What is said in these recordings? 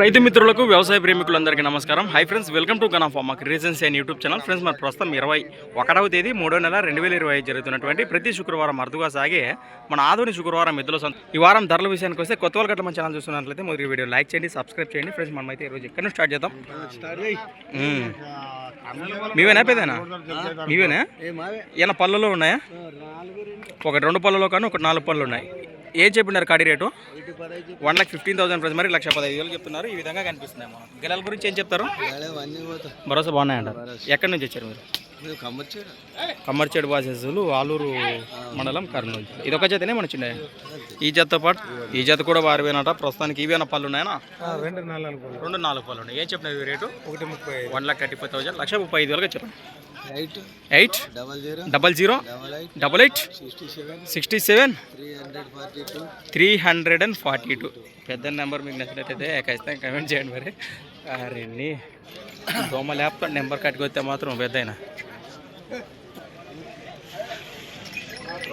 రైతు మిత్రులకు వ్యవసాయ ప్రేమికులందరికీ నమస్కారం. Hi friends welcome to Gana farm మాకు reasons and YouTube channel friends మరి ప్రస్తుతం ఇరవై ఒకటవ తేదీ మూడో నెల రెండు వేల ఇరవై జరుగుతున్నటువంటి ప్రతి శుక్రవారం అరుదుగా సాగే మన ఆధునిక శుక్రవారం సంత ఈ వారం ధరల విషయానికి వస్తే కొత్త వాళ్ళ మన ఛానల్ చూస్తున్నట్లయితే మొదటి వీడియో లైక్ చేయండి సబ్స్క్రైబ్ చేయండి. ఫ్రెండ్స్ మనమైతే ఈరోజు ఎక్కడ నుంచి స్టార్ట్ చేద్దాం. మీవేనా పెదేనా మీవేనా? ఏమైనా పళ్ళలో ఉన్నాయా? ఒకటి రెండు పళ్ళలో కానీ ఒకటి నాలుగు పళ్ళు ఉన్నాయి ఏం చెప్పినారు కాడి rate? One lakh fifteen thousand price మరి లక్ష పదహైదు వేలు చెప్తున్నారు. ఈ విధంగా కనిపిస్తున్నాయి మనం గిలాల గురించి ఏం చెప్తారు? భరోసా బాగున్నాయంటారు ఎక్కడి నుంచి వచ్చారు మీరు? కమ్మర్చేడు? బాసెస్లు ఆలూరు మండలం కర్నూలు. ఇది ఒక జతనే మన చిన్న ఈ జతతో పాటు ఈ జత కూడా వారివేనట. ప్రస్తుతానికి ఇవేనా పళ్ళు ఉన్నాయనా రెండు నాలుగు రెండు నాలుగు పళ్ళు ఉన్నాయి. ఏం చెప్పినారు రేటు? ఒకటి ముప్పై one lakh thirty five thousand lakh ముప్పై ఐదు వేలుగా చెప్పండి. Eight double zero double eight sixty seven three hundred and forty two పెద్ద నెంబర్ మీకు నచ్చినట్టయితే ఖచ్చితంగా కమెంట్ చేయండి మరి. అరే దోమ ల్యాప్టాప్ నెంబర్ కట్టుకొస్తే మాత్రం పెద్ద అయినా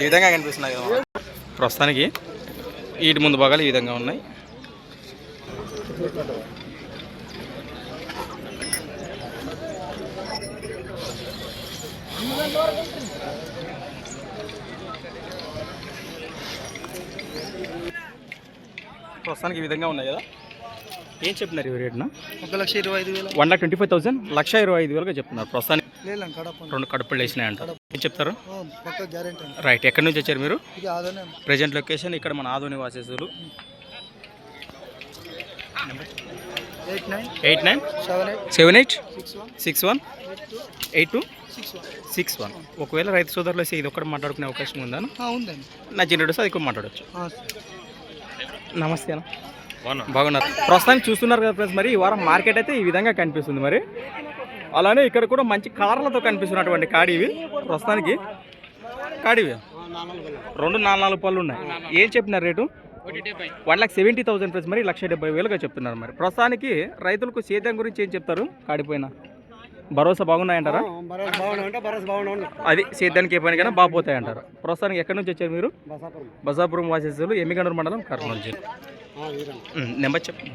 ఈ విధంగా కనిపిస్తున్నాయి కదా ప్రస్తుతానికి వీటి ముందు భాగాలు ఈ విధంగా ఉన్నాయి. ప్రస్తుతానికి ఈ విధంగా ఉన్నాయి కదా? ఏం చెప్తున్నారు ఈ రేటున? ఒక లక్ష ఇరవై ఐదు వేల. One lakh twenty five thousand? Lakh ఇరవై ఐదు వేలుగా చెప్తున్నారు. ప్రస్తుతానికి రెండు కడుపులు వేసినాయి అంట ఏం చెప్తారు? రైట్ ఎక్కడి నుంచి వచ్చారు మీరు? ప్రజెంట్ లొకేషన్ ఇక్కడ మన Adoni వాసేసులు. Eight nine eight nine seven eight seven eight six one eight two six one ఒకవేళ రైతు సోదరులు వస్తే ఇది ఒక్కటి మాట్లాడుకునే అవకాశం ఉందా ఉందండి. నా చిన్నడు అది ఎక్కువ మాట్లాడచ్చు. నమస్తే అన్న. బాగున్నారు? ప్రస్తుతానికి చూస్తున్నారు కదా ఫ్రెండ్స్ మరి ఈ వారం మార్కెట్ అయితే ఈ విధంగా కనిపిస్తుంది మరి. అలానే ఇక్కడ కూడా మంచి కలర్లతో కనిపిస్తున్నటువంటి కాడివి ప్రస్తుతానికి కాడివి రెండు నాలుగు నాలుగు పళ్ళు ఉన్నాయి. ఏం చెప్పినారు rate? One lakh seventy thousand price మరి లక్ష డెబ్బై వేలుగా చెప్తున్నారు మరి. ప్రస్తుతానికి రైతులకు సేద్యం గురించి ఏం చెప్తారు? కాడిపోయిన. భరోసా బాగున్నాయంటారా? బరస్ బాగున్నా అంటే బరస్ బాగున్నా అది సేద్యానికి ఏ పనికైనా బాగుపోతాయంటారు ప్రస్తుతానికి ఎక్కడి నుంచి వచ్చారు మీరు? బసాపురం. బజాపురం వాసేసులు ఎమ్మిగనూరు మండలం కర్నూలు జిల్లా. నెంబర్ చెప్పు.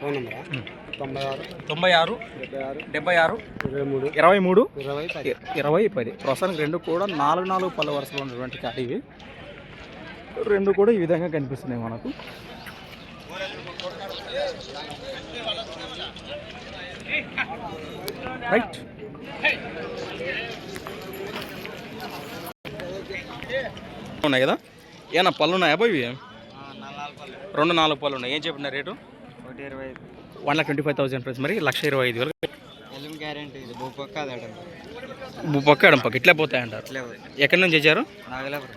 ఫోన్ నెంబరా? తొంభై ఆరు. డెబ్బై ఆరు ఇరవై మూడు. ఇరవై మూడు ఇరవై పది. ఇ- ఇరవై పది. ప్రస్తుతానికి రెండు కూడా నాలుగు నాలుగు పళ్ళ వరుసలో ఉన్నటువంటి కాడివి. రెండు కూడా ఈ విధంగా కనిపిస్తున్నాయి మనకు. రైట్ ఉన్నాయి కదా? ఏనా పళ్ళు ఉన్నాయా పోయి రెండు నాలుగు పళ్ళు ఉన్నాయి. ఏం చెప్పిన రేటు? ఒకటి ఇరవై ఐదు. One lakh twenty five thousand price. మరి లక్ష ఇరవై ఐదు వేలు. LM guarantee. ఇది భూ పక్క అదడం పక్క ఎడం పక్క ఇట్లే పోతాయంటారు ఎక్కడి నుంచి వచ్చారు నాగలాపురం.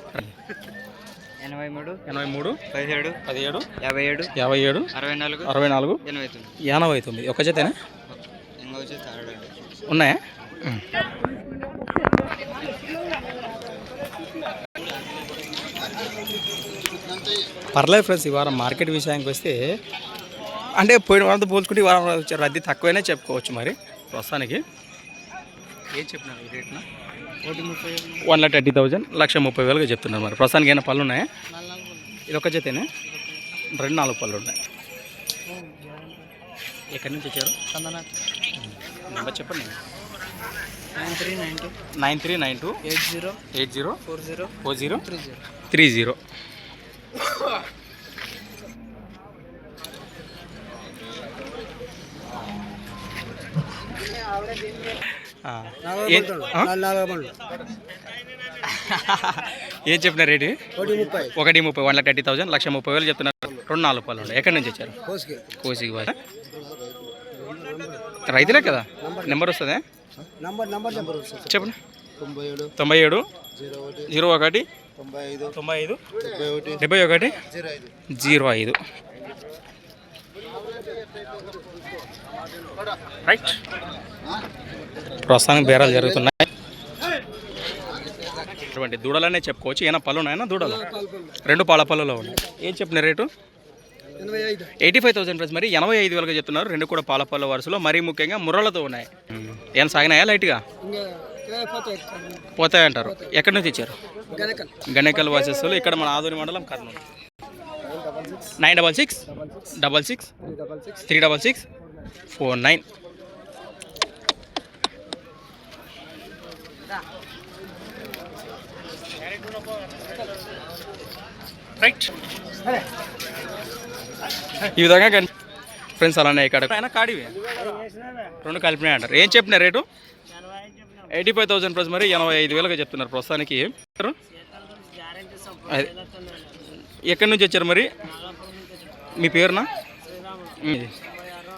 ఎనభై మూడు ఎనభై మూడు పదిహేడు పదిహేడు యాభై ఏడు యాభై ఏడు అరవై నాలుగు అరవై నాలుగు ఎనభై తొమ్మిది. ఎనభై తొమ్మిది. ఒక అండి ఉన్నాయా. పర్లేదు ఫ్రెండ్స్ ఈ వారం మార్కెట్ విషయానికి వస్తే అంటే పోయిన వారంతో పోల్చుకుంటే ఈ వారం రద్దీ తక్కువైనా చెప్పుకోవచ్చు మరి ప్రస్తుతానికి. ఏం చెప్పినారు ఈ రేట్న? One lakh thirty thousand lakh ముప్పై వేలుగా చెప్తున్నారు మరి. ప్రస్తుతానికి ఏమైనా పళ్ళు ఉన్నాయా ఇది ఒక జతేనే? రెండు నాలుగు పళ్ళు ఉన్నాయి ఎక్కడి నుంచి వచ్చారు? నెంబర్ చెప్పండి. Nine three nine two nine three nine two eight zero eight zero four zero four zero three zero three zero. ఏం చెప్పిన రేటు? ఒకటి ముప్పై. ఒకటి ముప్పై one lakh thirty thousand lakh ముప్పై వేలు చెప్తున్నారు. రెండు నాలుగు పళ్ళు ఉన్నాయి. ఎక్కడి నుంచి వచ్చారు? కోసుకి కోసికి బాయ్ రైతులే కదా? నెంబర్ వస్తుందా? నంబర్ నంబర్ నెంబర్ చెప్పండి. తొంభై ఏడు. జీరో ఒకటి. తొంభై ఐదు. డెబ్బై ఒకటి. జీరో ఐదు. రైట్. ప్రస్తుతానికి బేరాలు జరుగుతున్నాయి. అటువంటి దూడలనే చెప్పుకోవచ్చు. ఏమైనా పళ్ళు ఉన్నాయన్నా దూడలు? రెండు పాల పళ్ళలో ఉన్నాయి. ఏం చెప్పిన rate? Eighty five thousand price. మరి ఎనభై ఐదు వేలుగా చెప్తున్నారు. రెండు కూడా పాల పళ్ళ వరుసలో. మరీ ముఖ్యంగా ముర్రలతో ఉన్నాయి. ఏమైనా సాగినాయా లైట్గా? పోతాయంటారు ఎక్కడి నుంచి ఇచ్చారు గనకల్ గణేకల్ ఇక్కడ మన ఆధుని మండలం Kurnool. Nine double six double six three double six four nine. Right ఈ విధంగా కానీ ఫ్రెండ్స్ అలానే ఇక్కడ ఆయన కాడివి. రెండు కలిపినాయి అంటారు ఏం చెప్పిన rate? Eighty five thousand plus మరి ఎనభై ఐదు వేలుగా చెప్తున్నారు ప్రస్తుతానికి. అదే ఎక్కడి నుంచి వచ్చారు మరి? మీ పేరునా.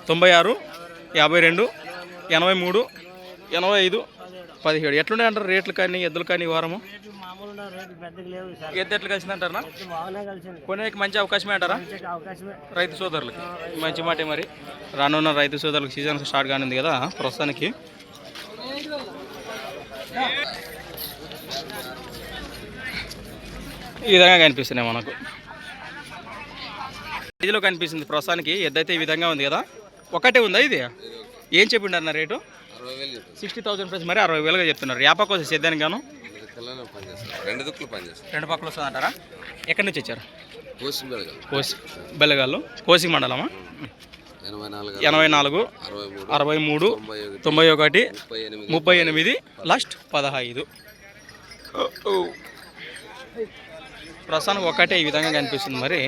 తొంభై ఆరు యాభై రెండు ఎనభై మూడు ఎనభై ఐదు పదిహేడు. ఎట్లుండే అంటారు రేట్లు కానీ ఎద్దులు కానీ వారము? ఎద్దు ఎట్లు కలిసింది. కొనేకి మంచి అవకాశమే అంటారా? రైతు సోదరులకి. మంచి మాటే మరి. రానున్న రైతు సోదరులకు సీజన్ స్టార్ట్ కానుంది కదా ప్రస్తుతానికి. ఈ విధంగా కనిపిస్తున్నాయి మనకు. ఇదిలో కనిపిస్తుంది ప్రస్తుతానికి. ఎద్దైతే ఈ విధంగా ఉంది కదా. ఒకటే ఉందా ఇది? ఏం చెప్పిండారు నా రేటు? సిక్స్టీ థౌసండ్ ప్లస్ మరి అరవై వేలుగా చెప్తున్నారు. యాప కోసం సేద్యానికి గాను? రెండు దుక్కులు పనిచేస్తారు రెండు పక్కలు వస్తుందంటారా ఎక్కడి నుంచి వచ్చారు? కోసి బెడగలు కోసి బెల్లగాళ్ళు కోసి మండలమా? ఎనభై నాలుగు అరవై మూడు తొంభై ఒకటి ముప్పై ఎనిమిది లాస్ట్ పదహైదు. ప్రస్తుతానికి ఒకటే ఈ విధంగా కనిపిస్తుంది మరి.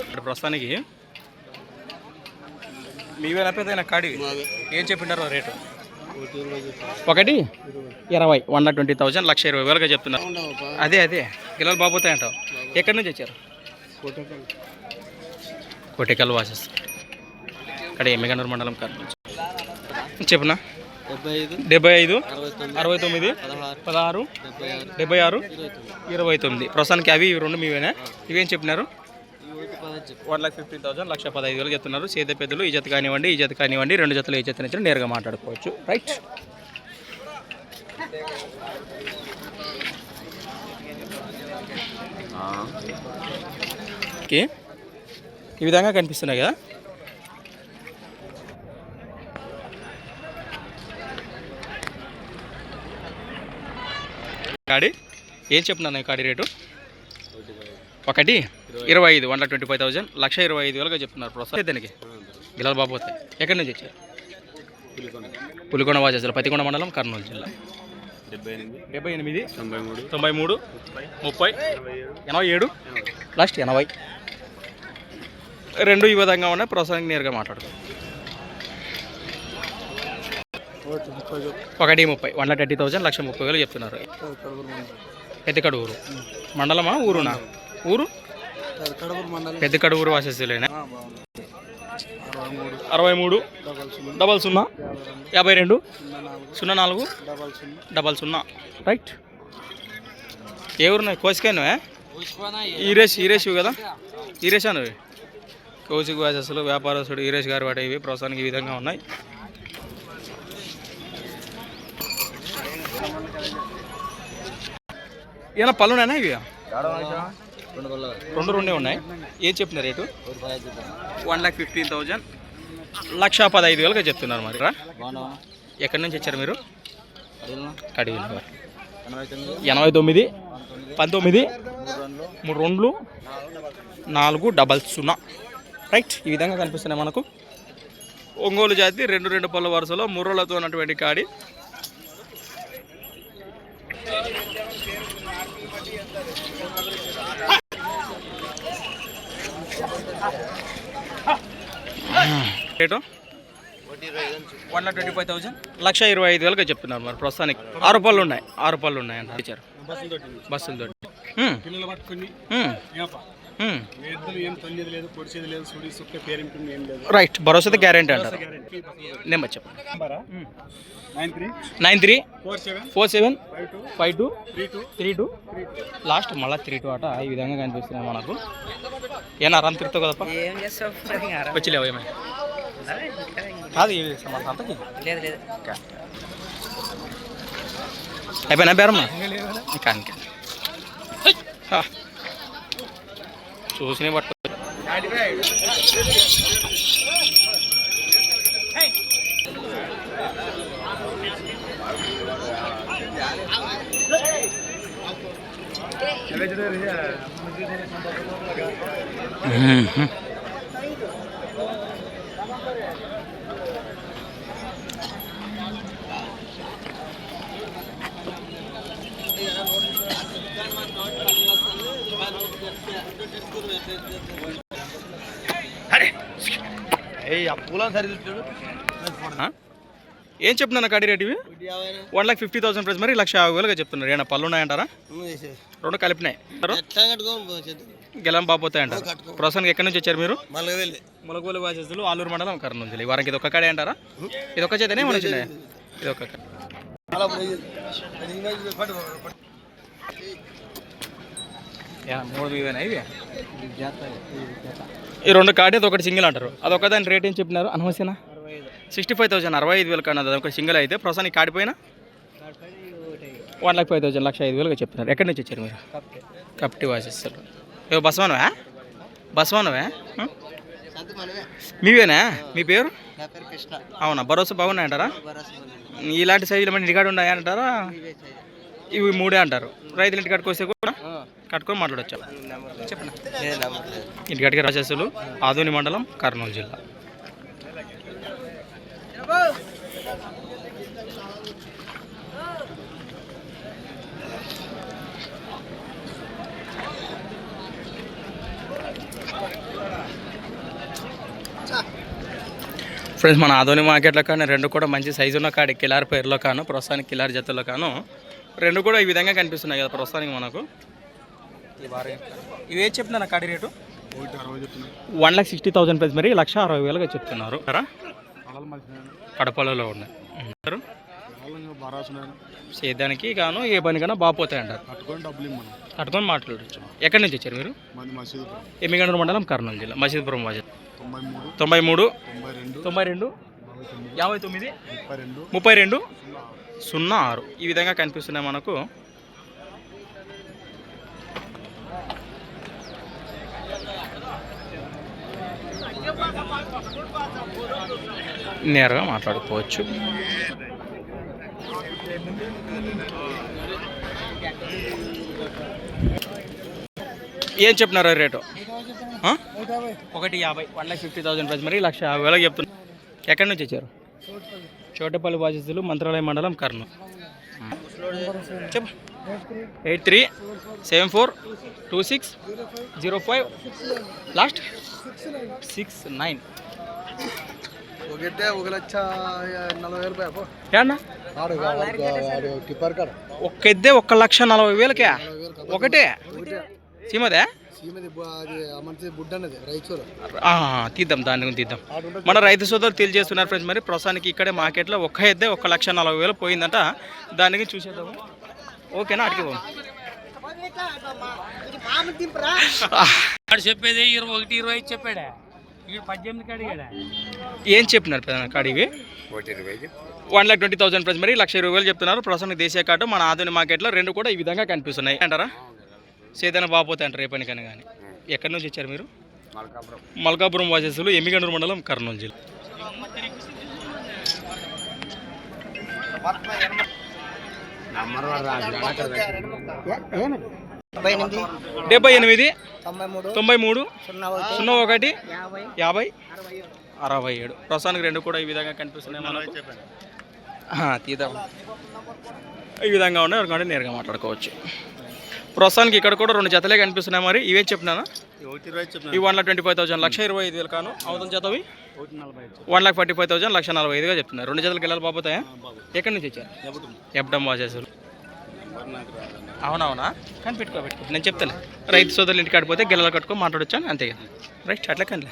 ఇక్కడ ప్రస్తుతానికి మీవేనా పెద్ద కాడి ఏం చెప్పిండారు రేటు? ఒకటి ఇరవై one lakh twenty thousand lakh ఇరవై వేలుగా చెప్తున్నారు. అదే అదే. పిల్లలు బాబోతాయి అంటావు. ఎక్కడి నుంచి వచ్చారు? కోటెకల్ వాసెస్. ఇక్కడ ఎమ్మిగనూరు మండలం కర్నూలు. చెప్పునా? డెబ్బై ఐదు అరవై తొమ్మిది పదహారు డెబ్బై ఆరు ఇరవై తొమ్మిది. ప్రస్తుతానికి అవి ఇవి రెండు మీవేనా? ఇవేం చెప్పినారు? One lakh fifteen thousand lakh పదహైదు వేలు చెప్తున్నారు. సేద పెద్దలు ఈ జత కానివ్వండి ఈ జత కానివ్వండి రెండు జతలు ఈ జత నుంచి నేరుగా మాట్లాడుకోవచ్చు. Right okay. ఈ విధంగా కనిపిస్తున్నాయి కదా? కాడి? ఏం చెప్తున్నాను ఈ కాడి రేటు? ఒకటి ఇరవై ఐదు one lakh twenty five thousand lakh ఇరవై ఐదు వేలుగా చెప్తున్నారు ప్రస్తుతం దానికి? గిలాల బాబోతే ఎక్కడి నుంచి వచ్చారు? పులికొండ వాచేసారు పతికొండ మండలం కర్నూలు జిల్లా. డెబ్బై ఎనిమిది డెబ్బై ఎనిమిది తొంభై మూడు తొంభై మూడు ముప్పై ఎనభై ఏడు లాస్ట్ ఎనభై. రెండు ఈ విధంగా ఉన్నాయి ప్రస్తుతానికి నేరుగా మాట్లాడుకో ఒకటి ముప్పై one lakh thirty thousand lakh ముప్పై వేలు చెప్తున్నారు. పెద్దకడూరు. మండలమా ఊరునా? ఊరు? పెద్దకడూరు ఊరు వాసేసేలేనా అరవై మూడు డబల్ సున్నా యాభై రెండు సున్నా నాలుగు డబల్ సున్నా. రైట్. ఏ ఊరు కోసికాను ఈరేష్ ఈరేష్ కదా? ఈరేష్ అన్నవి కౌశిక్ వాసస్సులు వ్యాపారస్తుడు ఈరేష్ గారు వాటి ఇవి ప్రస్తుతానికి ఈ విధంగా ఉన్నాయి. ఏమైనా పళ్ళు ఉన్నాయా ఇవి? రెండు రెండే ఉన్నాయి. ఏం చెప్పిన rate? One lakh fifteen thousand. Lakh పదహైదు వేలుగా చెప్తున్నారు మరి. ఎక్కడి నుంచి వచ్చారు మీరు? కడిగి ఎనభై తొమ్మిది పంతొమ్మిది మూడు రెండ్లు నాలుగు డబల్ సున్నా. రైట్ ఈ విధంగా కనిపిస్తున్నాయి మనకు. ఒంగోలు జాతి రెండు రెండు పళ్ళ వరుసలో ముర్రలతో ఉన్నటువంటి కాడి. Rate? One lakh twenty five thousand. Lakh ఇరవై ఐదు వేలుగా చెప్తున్నారు మరి ప్రస్తుతానికి. ఆరు పళ్ళు ఉన్నాయి. ఆరు పళ్ళు ఉన్నాయి అంట ఇచ్చారు. బస్సులతో పిల్లలు పట్టుకుని రైట్. భరోసా గ్యారెంటీ అంటారు. నెంబర్ చెప్పండి. Nine three nine three four seven four seven five two three two three two last మళ్ళీ త్రీ టూ అట ఈ విధంగా కనిపిస్తున్నాయి మనకు. ఏనా రన్ తిరుగుతావు కదప్ప? ఏం చేస్తావు? వచ్చిలేవు ఏమై? Kali sama santai gitu. Lihat lihat. Oke. Apa nabi arma? Ikan ikan. Susu sini buat. Hmm. hmm. ఏం చెప్తున్నా కాడి రేట్ ఇవి? One lakh fifty thousand price మరి లక్ష యాభై వేలుగా చెప్తున్నారు. ఏమైనా పళ్ళు ఉన్నాయంటారా? రెండు కలిపినాయి. గెలం బాపోతాయి అంటారు. ప్రస్తుతానికి ఎక్కడి నుంచి వచ్చారు మీరు? ములగోలు వాసేస్తులు ఆలూరు మండలం కర్నూలు జిల్లా. ఈ వారానికి ఇది ఒక్క కాడే అంటారా? ఇది ఒక్క చేతనే మన ఇది ఒక్క కాడ. యా, మూడు ఇవేనా ఇవి ఈ రెండు కాడి అది ఒకటి సింగిల్ అంటారు. అది ఒక దాని రేట్ ఏం చెప్పినారు? అనవసరం సిక్స్టీ ఫైవ్ థౌసండ్ అరవై ఐదు వేలు కన్నా అది ఒక సింగిల్ అయితే ప్రస్తుతానికి కాడిపోయినా one lakh five thousand lakh ఐదు వేలుగా చెప్తున్నారు ఎక్కడి నుంచి వచ్చారు మీరు? కప్టి వాసిస్తారు. ఏ బస్వానవా? బస్వానవా? మీవేనా? మీ పేరు? అవునా భరోసా బాగున్నాయంటారా? ఇలాంటి సైజులు మన ఇంటికాడ ఉన్నాయంటారా ఇవి మూడే అంటారు. రైతులు ఇంటికాడికి వస్తే కూడా కట్టుకొని మాట్లాడచ్చు. చెప్పండి. ఇంటికాడికి రాజేసులు ఆదోని మండలం కర్నూలు జిల్లా. ఫ్రెండ్స్ మన ఆధోని మార్కెట్లో కానీ రెండు కూడా మంచి సైజు ఉన్న కాడి కిలార్ పేరులో కాను ప్రస్తుతానికి కిలార్ జతల్లో కాను రెండు కూడా ఈ విధంగా కనిపిస్తున్నాయి కదా ప్రస్తుతానికి మనకు. ఇవి ఏం చెప్తున్నా కాడి rate? One lakh sixty thousand price మరి లక్ష అరవై వేలుగా చెప్తున్నారు. కడపలలో ఉన్నాయి. సేద్యానికి గాను ఏ పనికైనా బాగుపోతాయి అంటారు కట్టుకొని మాట్లాడచ్చు. ఎక్కడి నుంచి వచ్చారు మీరు? మంది మసీదు ఎమ్మిగండ్ర మండలం కర్నూలు జిల్లా మసీద్పురం వాజ తొంభై మూడు తొంభై రెండు యాభై తొమ్మిది ముప్పై రెండు సున్నా ఆరు. ఈ విధంగా కనిపిస్తున్నాయి మనకు. నేరుగా మాట్లాడుకోవచ్చు. ఏం చెప్పినారు రేటు? ఒకటి యాభై one lakh fifty thousand price. మరి లక్ష యాభై వేలకు చెప్తున్నారు ఎక్కడి నుంచి వచ్చారు చోటపల్లి బాధితులు మంత్రాలయ మండలం కర్నూలు. చెప్పు. Eight three seven four two six zero five last. Six nine. ఒకటే ఒక లక్ష నలభై వేలు రూపాయలు ఏమన్నా? ఆడు ఆడు టిప్పర్ కాడ. ఒక్క ఎద్దే ఒక్క లక్ష నలభై వేలకే. ఒకటే. సీమదే? తీద్దాం దాని గురించి తీద్దాం. మన రైతు సోదరులు తెలియజేస్తున్నారు ఫ్రెండ్స్ మరి ప్రస్తుతానికి ఇక్కడే మార్కెట్లో ఒక్క ఎద్దే ఒక్క లక్ష నలభై వేలు పోయిందంట. దాని గురించి చూసేద్దాము ఓకేనా? అడిగి చెప్పేది ఇరవై ఒకటి ఇరవై ఐదు చెప్పాడా. ఏం చెప్పినారు పెద్ద కాడివి one lakh twenty thousand price మరి లక్ష ఇరవై వేలు చెప్తున్నారు. ప్రస్తుతానికి దేశీయ కార్డు మన ఆధునిక మార్కెట్లో రెండు కూడా ఈ విధంగా కనిపిస్తున్నాయి. అంటారా? సేదన బాపోతే అంటారు ఏ పనికైనా కానీ. ఎక్కడి నుంచి వచ్చారు మీరు? మల్కాపురం. మల్కాపురం వాసేసులు ఎమ్మిగండ్రు మండలం కర్నూలు జిల్లా. డెబ్బై ఎనిమిది తొంభై మూడు సున్నా ఒకటి యాభై అరవై ఏడు. ప్రస్తుతానికి రెండు కూడా ఈ విధంగా కనిపిస్తున్నాయి మనకు. ఆ, తీద్దాం. ఈ విధంగా ఉన్నాయి కాబట్టి నేరుగా మాట్లాడుకోవచ్చు. ప్రస్తుతానికి ఇక్కడ కూడా రెండు జతలే కనిపిస్తున్నాయి మరి. ఇవేం చెప్పినానా? చెప్పిన ఈ one lakh twenty five thousand లక్ష ఇరవై ఐదు వేలు కాను. అవతల జతవి? One lakh forty five thousand లక్ష నలభై ఐదుగా చెప్తున్నారు. రెండు జతలకు వెళ్ళాలి బాబోతాయా ఎక్కడి నుంచి వచ్చారు? ఎప్పడం వాసేసులు అవునవునా? కానీ పెట్టుకో పెట్టుకో. నేను చెప్తాను రైతు సోదరులు ఇంటికి కాడిపోతే గిల్లలు కట్టుకో మాట్లాడొచ్చాను అంతే కదా. రైట్ అట్లా కానీ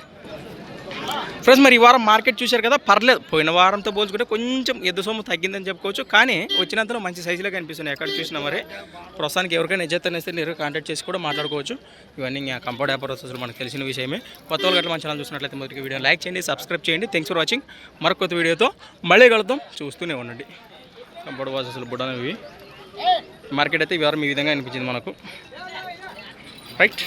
ఫ్రెండ్స్ మరి ఈ వారం మార్కెట్ చూశారు కదా? పర్లేదు. పోయిన వారంతో పోల్చుకుంటే కొంచెం ఎద్దు సొమ్ము తగ్గిందని చెప్పుకోవచ్చు. కానీ వచ్చినంతలో మంచి సైజులో కనిపిస్తున్నాయి. ఎక్కడ చూసినా మరి. ప్రస్తుతానికి ఎవరికైనా నిజత మీరు కాంటాక్ట్ చేసి కూడా మాట్లాడుకోవచ్చు. ఇవన్నీ ఇంకా కంఫర్ట్ వ్యాపారస్తులు మనకు తెలిసిన విషయమే. కొత్త వాళ్ళు గట్ల మన ఛానల్ చూసినట్లయితే మొదటి వీడియో లైక్ చేయండి సబ్స్క్రైబ్ చేయండి. థ్యాంక్స్ ఫర్ వాచింగ్ మరొక వీడియోతో మళ్ళీ కలుద్దాం. చూస్తూనే ఉండండి. కంఫర్ట్ ప్రాసెస్లు అసలు మార్కెట్ అయితే ఈ వారం ఈ విధంగా అనిపించింది మనకు. రైట్